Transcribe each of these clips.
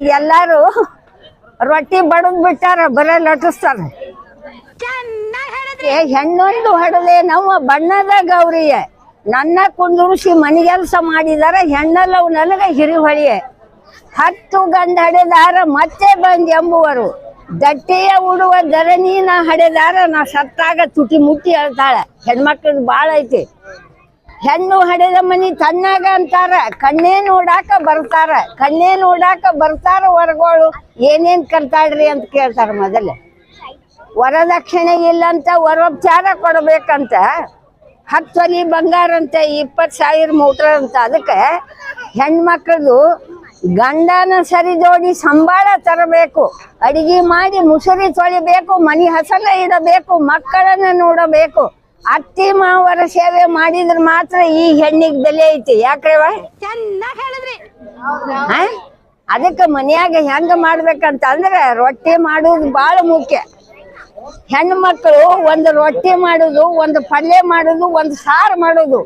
ಎಲ್ಲಾರು ರೊಟ್ಟಿ ಬಡದ್ ಬಿಟ್ಟಾರ ಬರೇ ಲಟಿಸ್ತಾರ. ಹೆಣ್ಣೊಂದು ಹಡದೆ ನಮ್ಮ ಬಣ್ಣದ ಗೌರಿಯ. ನನ್ನ ಕುಂದುರ್ಸಿ ಮನೆಗೆಲ್ಸ ಮಾಡಿದಾರ ಹೆಣ್ಣಲ್ಲವು ನನಗ ಹಿರಿಹೊಳಿಯೆ ಹತ್ತು ಗಂಡ ಹಡೆದಾರ ಮತ್ತೆ ಬಂದ್ ಎಂಬುವರು. ದಟ್ಟೆಯ ಉಡುವ ಧರಣಿನ ಹಡೆದಾರ ನಾ ಸತ್ತಾಗ ತುಟಿ ಮುಟ್ಟಿ ಹೇಳ್ತಾಳೆ. ಹೆಣ್ಮಕ್ಳದ್ ಬಾಳ ಐತಿ. ಹೆಣ್ಣು ಹಡೆದ ಮನಿ ತನ್ನಾಗ ಅಂತಾರ. ಕಣ್ಣೇ ನೋಡಾಕ ಬರ್ತಾರ. ಕಣ್ಣೇ ನೋಡಾಕ ಬರ್ತಾರ ಹೊರಗೋಳು ಏನೇನ್ ಕಲ್ತಾಳ್ರಿ ಅಂತ ಕೇಳ್ತಾರ ಮೊದಲ. ವರದಕ್ಷಿಣೆ ಇಲ್ಲಂತ ವರೋಪಚಾರ ಕೊಡ್ಬೇಕಂತ. ಹತ್ತು ತೊಲಿ ಬಂಗಾರ ಅಂತ ಇಪ್ಪತ್ತು ಸಾವಿರ ಮೂಟ್ರ ಅಂತ. ಅದಕ್ಕೆ ಹೆಣ್ಮಕ್ಳದು ಗಂಡನ ಸರಿ ಜೋಡಿ ಸಂಬಾಳ ತರಬೇಕು. ಅಡಿಗೆ ಮಾಡಿ ಮುಸುರಿ ತೊಳಿಬೇಕು, ಮನಿ ಹಸನ ಇಡಬೇಕು, ಮಕ್ಕಳನ್ನ ನೋಡಬೇಕು. ಅತ್ತಿ ಮಾವರ ಸೇವೆ ಮಾಡಿದ್ರೆ ಮಾತ್ರ ಈ ಹೆಣ್ಣಿಗೆ ಬೆಲೆ ಐತಿ. ಯಾಕ್ರವ? ಅದಕ್ಕೆ ಮನ್ಯಾಗ ಹೆಂಗ ಮಾಡ್ಬೇಕಂತ ಅಂದ್ರೆ ರೊಟ್ಟಿ ಮಾಡೋದು ಬಹಳ ಮುಖ್ಯ. ಹೆಣ್ಣು ಮಕ್ಕಳು ಒಂದು ರೊಟ್ಟಿ ಮಾಡೋದು ಒಂದು ಪಲ್ಯ ಮಾಡೋದು ಒಂದು ಸಾರು ಮಾಡೋದು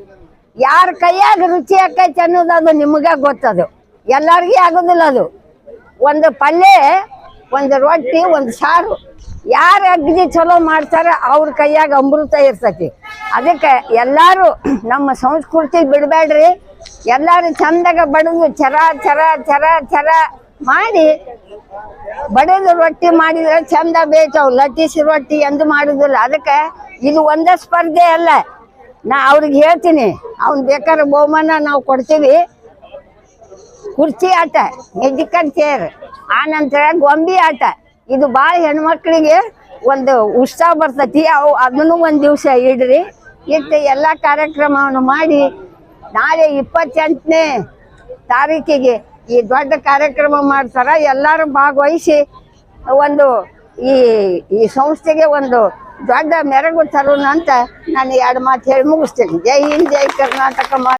ಯಾರ ಕೈಯಾಗ ರುಚಿ ಆಕೈತಿ ಅನ್ನೋದು ಅದು ನಿಮಗ ಗೊತ್ತದು. ಎಲ್ಲಾರ್ಗಿ ಆಗೋದಿಲ್ಲ ಅದು. ಒಂದು ಪಲ್ಯ ಒಂದು ರೊಟ್ಟಿ ಒಂದು ಸಾರು. ಯಾರು ಅಗ್ನಿ ಚಲೋ ಮಾಡ್ತಾರೆ ಅವ್ರ ಕೈಯಾಗ ಅಮೃತ ಇರ್ತೈತಿ. ಅದಕ್ಕೆ ಎಲ್ಲಾರು ನಮ್ಮ ಸಂಸ್ಕೃತಿ ಬಿಡಬೇಡ್ರಿ. ಎಲ್ಲಾರು ಚಂದಾಗ ಬಡದು ಚರ ಚರ ಚರ ಚರ ಮಾಡಿ ಬಡದು ರೊಟ್ಟಿ ಮಾಡಿದ್ರೆ ಚಂದ ಬೇಕವು, ಲಟ್ಟಿಸಿ ರೊಟ್ಟಿ ಎಂದು ಮಾಡುದಿಲ್ಲ. ಅದಕ್ಕೆ ಇದು ಒಂದೇ ಸ್ಪರ್ಧೆ ಅಲ್ಲ. ನಾ ಅವ್ರಿಗೆ ಹೇಳ್ತೀನಿ, ಅವ್ನ್ ಬೇಕಾದ್ರೆ ಬಹುಮಾನ ನಾವು ಕೊಡ್ತೀವಿ. ಕುರ್ಚಿ ಆಟ ಮೆಜಿಕಲ್ ಚೇರ್ ಆ ನಂತರ ಗೊಂಬಿ ಆಟ. ಇದು ಭಾಳ ಹೆಣ್ಮಕ್ಳಿಗೆ ಒಂದು ಉತ್ಸಾಹ ಬರ್ತೈತಿ. ಅವು ಅದನ್ನು ಒಂದು ದಿವಸ ಇಡ್ರಿ. ಇಟ್ಟು ಎಲ್ಲ ಕಾರ್ಯಕ್ರಮವನ್ನು ಮಾಡಿ ನಾಳೆ ಇಪ್ಪತ್ತೆಂಟನೇ ತಾರೀಕಿಗೆ ಈ ದೊಡ್ಡ ಕಾರ್ಯಕ್ರಮ ಮಾಡ್ತಾರ. ಎಲ್ಲರೂ ಭಾಗವಹಿಸಿ ಒಂದು ಈ ಈ ಸಂಸ್ಥೆಗೆ ಒಂದು ದೊಡ್ಡ ಮೆರಗು ತರೋಣ ಅಂತ ನಾನು ಎರಡು ಮಾತು ಹೇಳಿ ಮುಗಿಸ್ತೀನಿ. ಜೈ ಹಿಂದ್, ಜೈ ಕರ್ನಾಟಕ ಮಾ